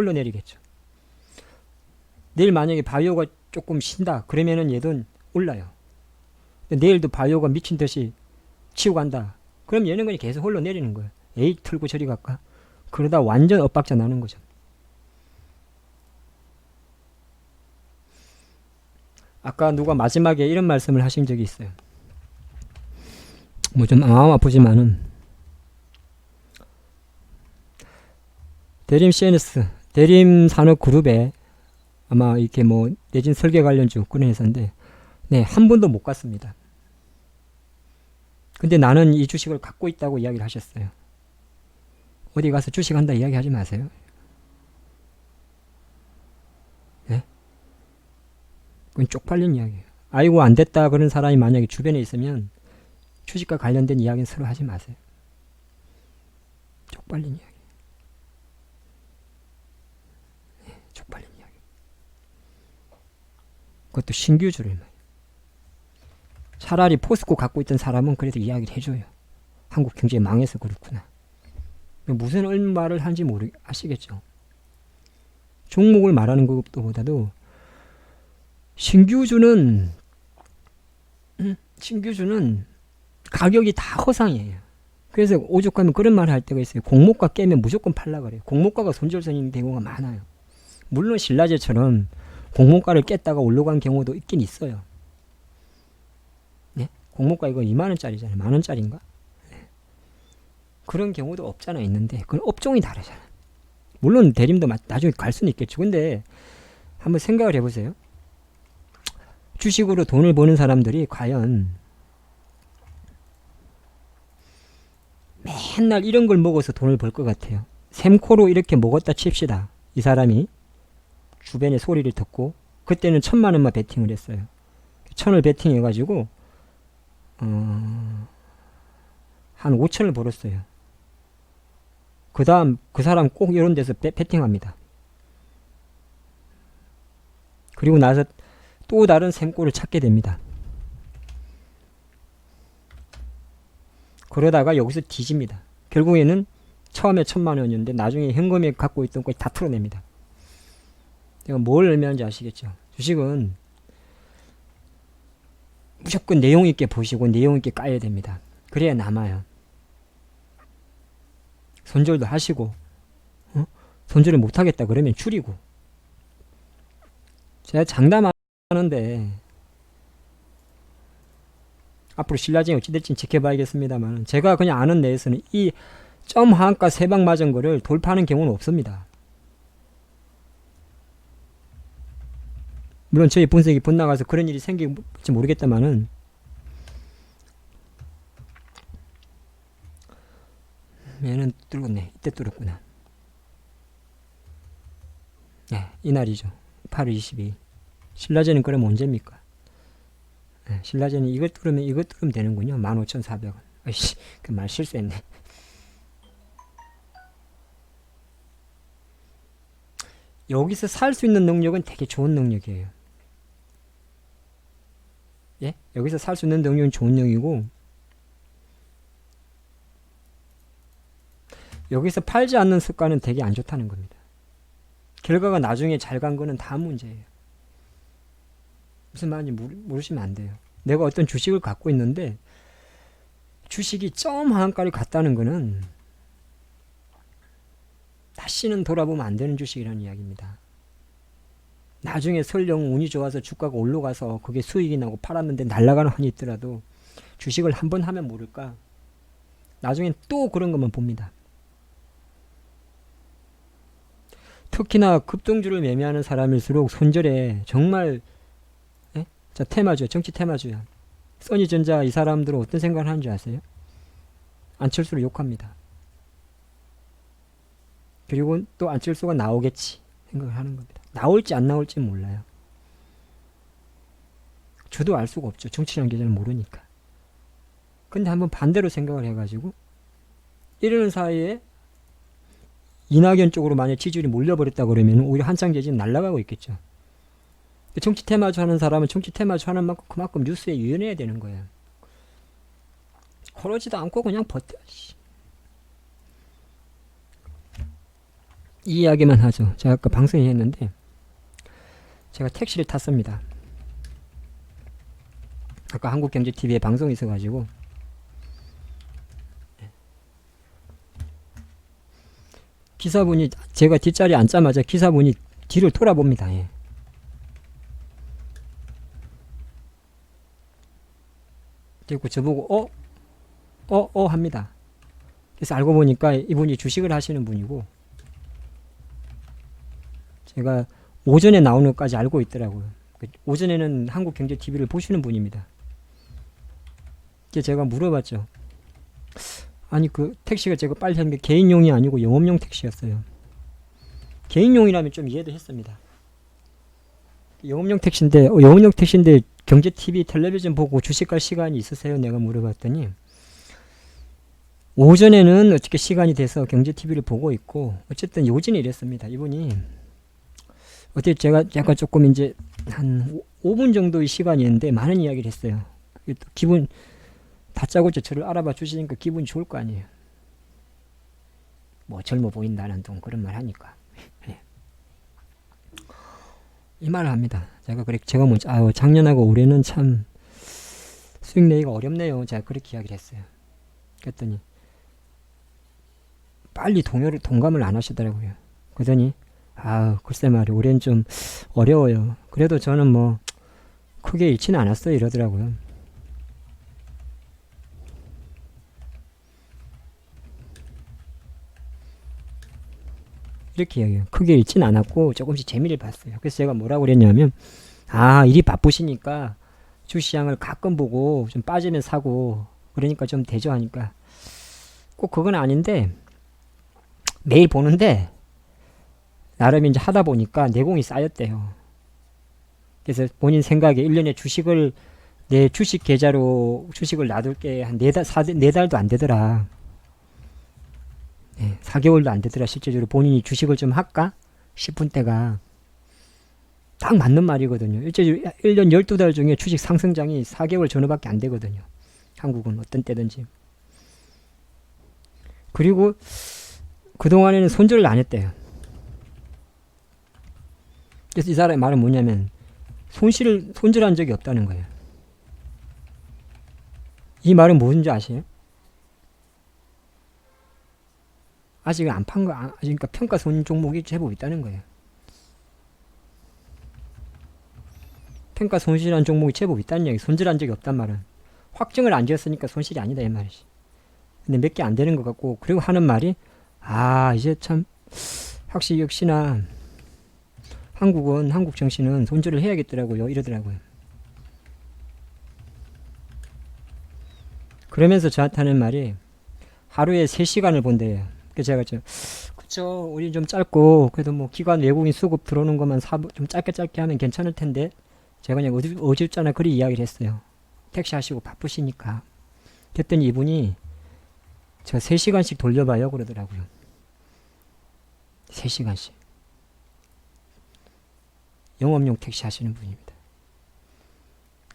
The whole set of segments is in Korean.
흘러내리겠죠. 내일 만약에 바이오가 조금 쉰다. 그러면은 얘도 올라요. 내일도 바이오가 미친 듯이 치고 간다. 그럼 얘는 그냥 계속 흘러내리는 거예요. 에이 틀고 저리 갈까? 그러다 완전 엇박자 나는 거죠. 아까 누가 마지막에 이런 말씀을 하신 적이 있어요. 뭐좀 마음 아프지만은 대림 CNS 대림 산업 그룹에 아마 이렇게 뭐 내진 설계 관련주 그런 회사인데 네, 한 번도 못 갔습니다. 근데 나는 이 주식을 갖고 있다고 이야기를 하셨어요. 어디 가서 주식한다 이야기하지 마세요. 네? 그건 쪽팔린 이야기예요. 아이고 안 됐다 그런 사람이 만약에 주변에 있으면 주식과 관련된 이야기는 서로 하지 마세요. 쪽팔린 이야기. 네, 쪽팔린 이야기. 그것도 신규주를 말이에요. 차라리 포스코 갖고 있던 사람은 그래도 이야기를 해줘요. 한국 경제 망해서 그렇구나. 무슨 얼마를 하는지 모르 아시겠죠? 종목을 말하는 것보다도 신규주는 음, 신규주는 가격이 다 허상이에요. 그래서 오죽하면 그런 말을 할 때가 있어요. 공모가 깨면 무조건 팔라 그래요. 공모가가 손절선인 경우가 많아요. 물론 신라제처럼 공모가를 깼다가 올라간 경우도 있긴 있어요. 네? 공모가 이거 2만 원짜리잖아요. 만 원짜리인가? 네. 그런 경우도 없잖아 있는데 그건 업종이 다르잖아. 물론 대림도 마- 나중에 갈 수는 있겠죠. 근데 한번 생각을 해보세요. 주식으로 돈을 버는 사람들이 과연 맨날 이런 걸 먹어서 돈을 벌 것 같아요. 샘코로 이렇게 먹었다 칩시다. 이 사람이 주변의 소리를 듣고 그때는 천만 원만 베팅을 했어요. 천을 베팅해가지고 어, 한 5천을 벌었어요. 그 다음 그 사람 꼭 이런 데서 베, 베팅합니다. 그리고 나서 또 다른 샘골을 찾게 됩니다. 그러다가 여기서 뒤집니다. 결국에는 처음에 천만 원이었는데 나중에 현금에 갖고 있던 걸다 털어냅니다. 제가 뭘 의미하는지 아시겠죠? 주식은 무조건 내용 있게 보시고 내용 있게 까야 됩니다. 그래야 남아요. 손절도 하시고 어? 손절을 못하겠다 그러면 줄이고 제가 장담하는데 앞으로 신라진이 어찌 될지 지켜봐야겠습니다만 제가 그냥 아는 내에서는 이 점 하한가 세방 맞은 거를 돌파하는 경우는 없습니다. 물론 저희 분석이 빗나가서 그런 일이 생길지 모르겠다만은 얘는 뚫었네. 이때 뚫었구나. 네, 이날이죠. 8월 22일. 신라제는 그럼 언제입니까? 네, 신라제는 이것 뚫으면 이것 뚫으면 되는군요. 15,400원. 아이씨, 그 말 실수했네. 여기서 살 수 있는 능력은 되게 좋은 능력이에요. 예? 여기서 살 수 있는 능력은 좋은 능력이고 여기서 팔지 않는 습관은 되게 안 좋다는 겁니다. 결과가 나중에 잘 간 거는 다음 문제예요. 무슨 말인지 모르, 모르시면 안 돼요. 내가 어떤 주식을 갖고 있는데 주식이 점 하한가를 갔다는 거는 다시는 돌아보면 안 되는 주식이라는 이야기입니다. 나중에 설령 운이 좋아서 주가가 올라가서 그게 수익이 나고 팔았는데 날아가는 한이 있더라도 주식을 한 번 하면 모를까 나중엔 또 그런 것만 봅니다. 특히나 급등주를 매매하는 사람일수록 손절에 정말 예? 자 테마주야 정치 테마주야 써니전자 이 사람들은 어떤 생각을 하는 줄 아세요? 안철수를 욕합니다. 그리고 또 안철수가 나오겠지 생각을 하는 겁니다. 나올지 안 나올지 몰라요. 저도 알 수가 없죠. 정치라는 계절을 모르니까. 근데 한번 반대로 생각을 해가지고 이러는 사이에 이낙연 쪽으로 만약 지지율이 몰려버렸다 그러면 오히려 한창 재진 날아가고 있겠죠. 정치 테마주 하는 사람은 정치 테마주 하는 만큼 그만큼 뉴스에 유연해야 되는 거예요. 그러지도 않고 그냥 버텨. 이 이야기만 하죠. 제가 아까 방송에 했는데 제가 택시를 탔습니다. 아까 한국경제TV에 방송이 있어가지고 기사분이 제가 뒷자리에 앉자마자 기사분이 뒤를 돌아봅니다. 예. 그리고 저보고 어? 어? 어? 합니다. 그래서 알고 보니까 이분이 주식을 하시는 분이고 제가 오전에 나오는 것까지 알고 있더라고요. 그 오전에는 한국경제TV를 보시는 분입니다. 제가 물어봤죠. 아니 그 택시가 제가 빨리 하는 게 개인용이 아니고 영업용 택시였어요. 개인용이라면 좀 이해도 했습니다. 영업용 택시인데 어, 영업용 택시인데 경제 TV 텔레비전 보고 주식 갈 시간이 있으세요? 내가 물어봤더니 오전에는 어떻게 시간이 돼서 경제 TV를 보고 있고 어쨌든 요즘에 이랬습니다. 이분이 어떻게 제가 약간 조금 이제 한 5분 정도의 시간이 있는데 많은 이야기를 했어요. 또 기분 다짜고짜 저를 알아봐 주시니까 기분이 좋을 거 아니에요. 뭐 젊어 보인다는 둥 그런 말 하니까. 예. 이 말을 합니다. 제가 그래 제가 뭐 아유 작년하고 올해는 참 수익 내기가 어렵네요. 제가 그렇게 이야기를 했어요. 그랬더니 빨리 동요를 동감을 안 하시더라고요. 그러더니 아 글쎄 말이 올해는 좀 어려워요. 그래도 저는 뭐 크게 잃지는 않았어요 이러더라고요. 이렇게 이야기해요. 크게 잃진 않았고 조금씩 재미를 봤어요. 그래서 제가 뭐라고 그랬냐면 아 일이 바쁘시니까 주시장을 가끔 보고 좀 빠지면 사고 그러니까 좀 되죠 하니까 꼭 그건 아닌데 매일 보는데 나름 이제 하다 보니까 내공이 쌓였대요. 그래서 본인 생각에 1년에 주식을 내 주식 계좌로 주식을 놔둘 게 한 네 달도 안 되더라. 네, 4개월도 안 되더라. 실제적으로 본인이 주식을 좀 할까? 싶은 때가 딱 맞는 말이거든요. 일제적으로 1년 12달 중에 주식 상승장이 4개월 전후밖에 안 되거든요. 한국은 어떤 때든지. 그리고 그동안에는 손절을 안 했대요. 그래서 이 사람의 말은 뭐냐면 손실을 손절한 적이 없다는 거예요. 이 말은 무슨지 아세요? 아직 안 판 거, 아, 그러니까 평가 손 종목이 제법 있다는 거예요. 평가 손실한 종목이 제법 있다는 얘기, 손절한 적이 없단 말은 확정을 안 지었으니까 손실이 아니다 이 말이지. 근데 몇 개 안 되는 것 같고 그리고 하는 말이 아 이제 참 확실히 역시나 한국은 한국 정신은 손절을 해야겠더라고요 이러더라고요. 그러면서 저한테 하는 말이 하루에 3시간을 본대요. 그래서 제가 좀 그쵸 우리 좀 짧고 그래도 뭐 기관 외국인 수급 들어오는 것만 사, 좀 짧게 짧게 하면 괜찮을 텐데 제가 그냥 어집, 어집잖아 그리 이야기를 했어요. 택시 하시고 바쁘시니까. 그랬더니 이분이 저 3시간씩 돌려봐요 그러더라고요. 3시간씩. 영업용 택시 하시는 분입니다.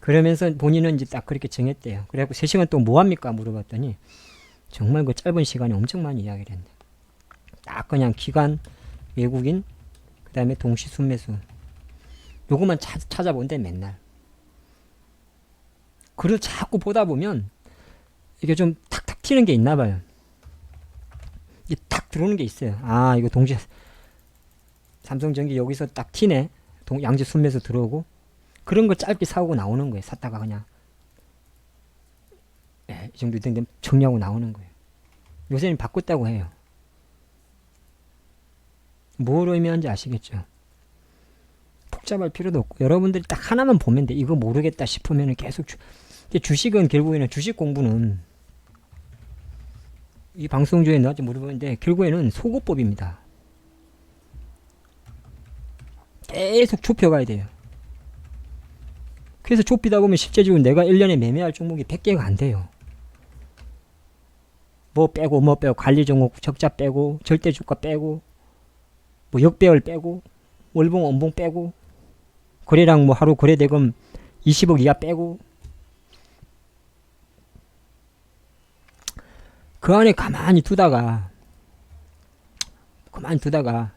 그러면서 본인은 이제 딱 그렇게 정했대요. 그래갖고 3시간 동안 뭐 합니까? 물어봤더니 정말 그 짧은 시간에 엄청 많이 이야기를 했네. 딱 그냥 기관, 외국인, 그 다음에 동시 순매수. 요것만 찾, 찾아본대 맨날. 글을 자꾸 보다 보면 이게 좀 탁탁 튀는 게 있나 봐요. 이게 탁 들어오는 게 있어요. 아, 이거 동시 삼성전기 여기서 딱 튀네. 동, 양지 순매수 들어오고 그런 거 짧게 사오고 나오는 거예요. 샀다가 그냥 예, 이 정도 되면 정리하고 나오는 거예요. 요새는 바꿨다고 해요. 뭘 의미하는지 아시겠죠? 복잡할 필요도 없고 여러분들이 딱 하나만 보면 돼. 이거 모르겠다 싶으면 계속 주, 주식은 결국에는 주식 공부는 이 방송 중에 나한테 물어보는데 결국에는 소고법입니다. 계속 좁혀가야 돼요. 그래서 좁히다 보면 실제적으로 내가 1년에 매매할 종목이 100개가 안 돼요. 뭐 빼고 뭐 빼고 관리 종목 적자 빼고 절대 주가 빼고 뭐 역배열 빼고 월봉 원봉 빼고 거래량 뭐 하루 거래 대금 20억 이하 빼고 그 안에 가만히 두다가 가만히 두다가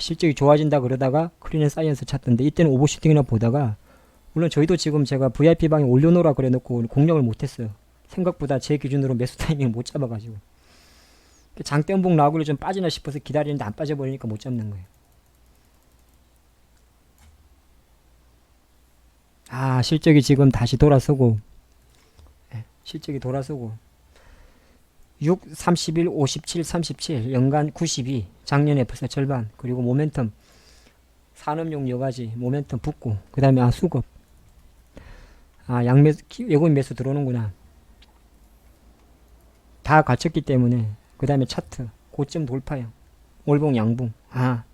실적이 좋아진다 그러다가 크리넨 사이언스 찾던데 이때는 오버슈팅이나 보다가 물론 저희도 지금 제가 VIP 방에 올려놓으라 그래 놓고 공략을 못했어요. 생각보다 제 기준으로 매수 타이밍을 못 잡아가지고 장대음봉 나오길래 좀 빠지나 싶어서 기다리는데 안 빠져버리니까 못 잡는 거예요. 아 실적이 지금 다시 돌아서고 예, 실적이 돌아서고 6, 31, 57, 37 연간 92 작년에 벌써 절반 그리고 모멘텀 산업용 여가지 모멘텀 붙고 그 다음에 아 수급. 아 양매수 기- 외국인 매수 들어오는구나. 다 갖췄기 때문에 그 다음에 차트 고점 돌파형 월봉 양봉. 아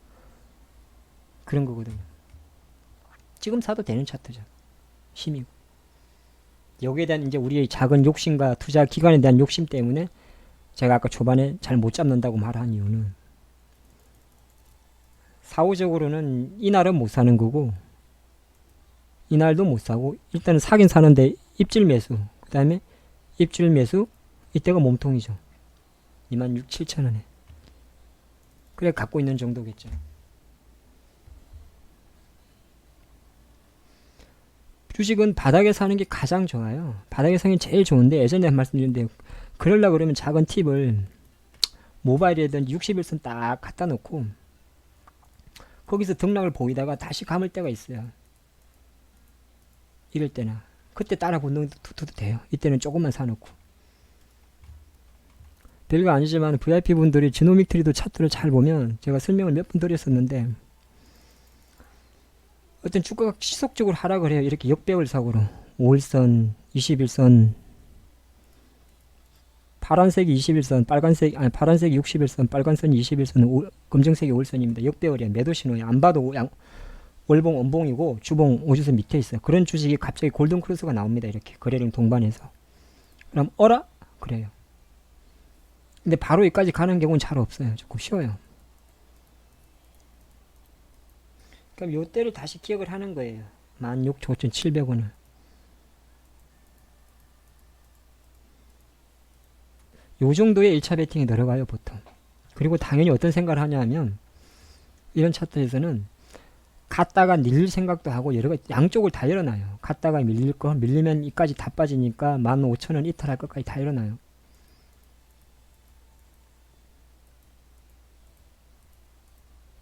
그런 거거든요. 지금 사도 되는 차트죠. 힘이고. 여기에 대한 이제 우리의 작은 욕심과 투자 기간에 대한 욕심 때문에 제가 아까 초반에 잘 못 잡는다고 말한 이유는 사후적으로는 이날은 못 사는 거고 이날도 못 사고 일단은 사긴 사는데 입질 매수 그 다음에 입질 매수 이때가 몸통이죠. 2만 6, 7천 원에. 그래 갖고 있는 정도겠죠. 주식은 바닥에 사는 게 가장 좋아요. 바닥에 사는 게 제일 좋은데 예전에 말씀드렸는데 그러려 그러면 작은 팁을 모바일이든 61선 딱 갖다 놓고 거기서 등락을 보이다가 다시 감을 때가 있어요. 이럴 때나 그때 따라 것도 돼요. 이때는 조금만 사놓고 별거 아니지만 VIP 분들이 지노믹 트리도 차트를 잘 보면 제가 설명을 몇번 드렸었는데 어떤 주가가 지속적으로 하락을 해요. 이렇게 역배열 사고로 5일선, 21선 파란색이 21선, 빨간색 아니 파란색이 61선, 빨간선이 21선, 오, 검정색이 5일선입니다. 역배열이야. 매도 신호야. 안 봐도 양, 월봉, 원봉이고 주봉, 오주선 밑에 있어요. 그런 주식이 갑자기 골든 크로스가 나옵니다. 이렇게 거래량 동반해서. 그럼 어라? 그래요. 근데 바로 여기까지 가는 경우는 잘 없어요. 조금 쉬워요. 그럼 요 때를 다시 기억을 하는 거예요. 16,700원을. 요 정도의 1차 베팅이 들어가요, 보통. 그리고 당연히 어떤 생각을 하냐 하면, 이런 차트에서는 갔다가 밀릴 생각도 하고, 여러 가지 양쪽을 다 열어놔요. 갔다가 밀릴 거, 밀리면 이까지 다 빠지니까 15,000원 이탈할 것까지 다 열어놔요.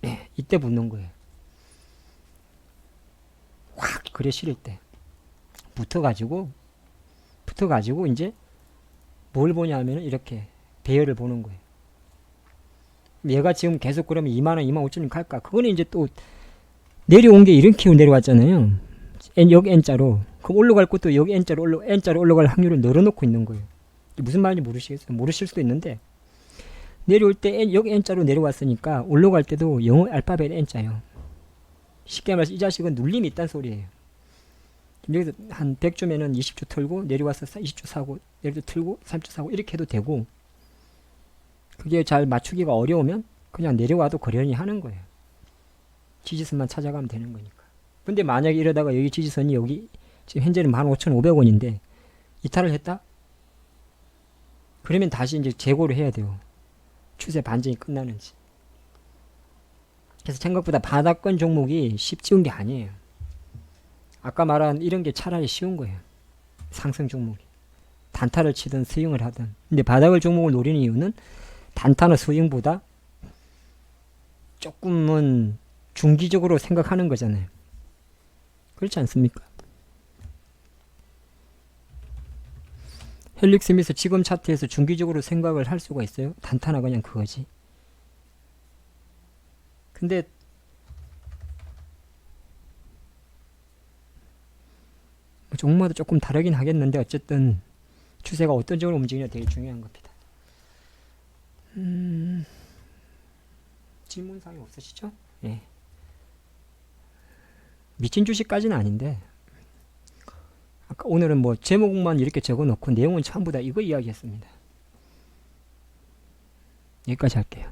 예, 이때 붙는 거예요. 확 그래 실을 때. 붙어가지고, 붙어가지고, 이제 뭘 보냐 하면 이렇게 배열을 보는 거예요. 얘가 지금 계속 그러면 2만원, 2만 5천원 갈까? 그거는 이제 또 내려온 게 이렇게 내려왔잖아요. N, 여기 N자로. 그럼 올라갈 것도 여기 N자로 올라, N자로 올라갈 확률을 늘어놓고 있는 거예요. 무슨 말인지 모르시겠어요? 모르실 수도 있는데 내려올 때 N, 여기 N자로 내려왔으니까 올라갈 때도 영어 알파벳 N자예요. 쉽게 말해서 이 자식은 눌림이 있단 소리예요. 여기서 한 100주면은 20주 털고 내려와서 20주 사고 내려도 틀고 30주 사고 이렇게 해도 되고 그게 잘 맞추기가 어려우면 그냥 내려와도 거련히 하는 거예요. 지지선만 찾아가면 되는 거니까. 근데 만약에 이러다가 여기 지지선이 여기 지금 현재는 15,500원인데 이탈을 했다? 그러면 다시 이제 재고를 해야 돼요. 추세 반전이 끝나는지. 그래서 생각보다 바닥권 종목이 쉽지운 게 아니에요. 아까 말한 이런 게 차라리 쉬운 거예요. 상승 종목이. 단타를 치든 스윙을 하든. 근데 바닥을 종목을 노리는 이유는 단타나 스윙보다 조금은 중기적으로 생각하는 거잖아요. 그렇지 않습니까? 헬릭 스미스 지금 차트에서 중기적으로 생각을 할 수가 있어요? 단타나 그냥 그거지. 근데 뭐 종목마다 조금 다르긴 하겠는데 어쨌든 추세가 어떤 쪽으로 움직이냐 되게 중요한 겁니다. 음, 질문 사항이 없으시죠? 예. 미친 주식까지는 아닌데 아까 오늘은 뭐 제목만 이렇게 적어놓고 내용은 전부 다 이거 이야기했습니다. 여기까지 할게요.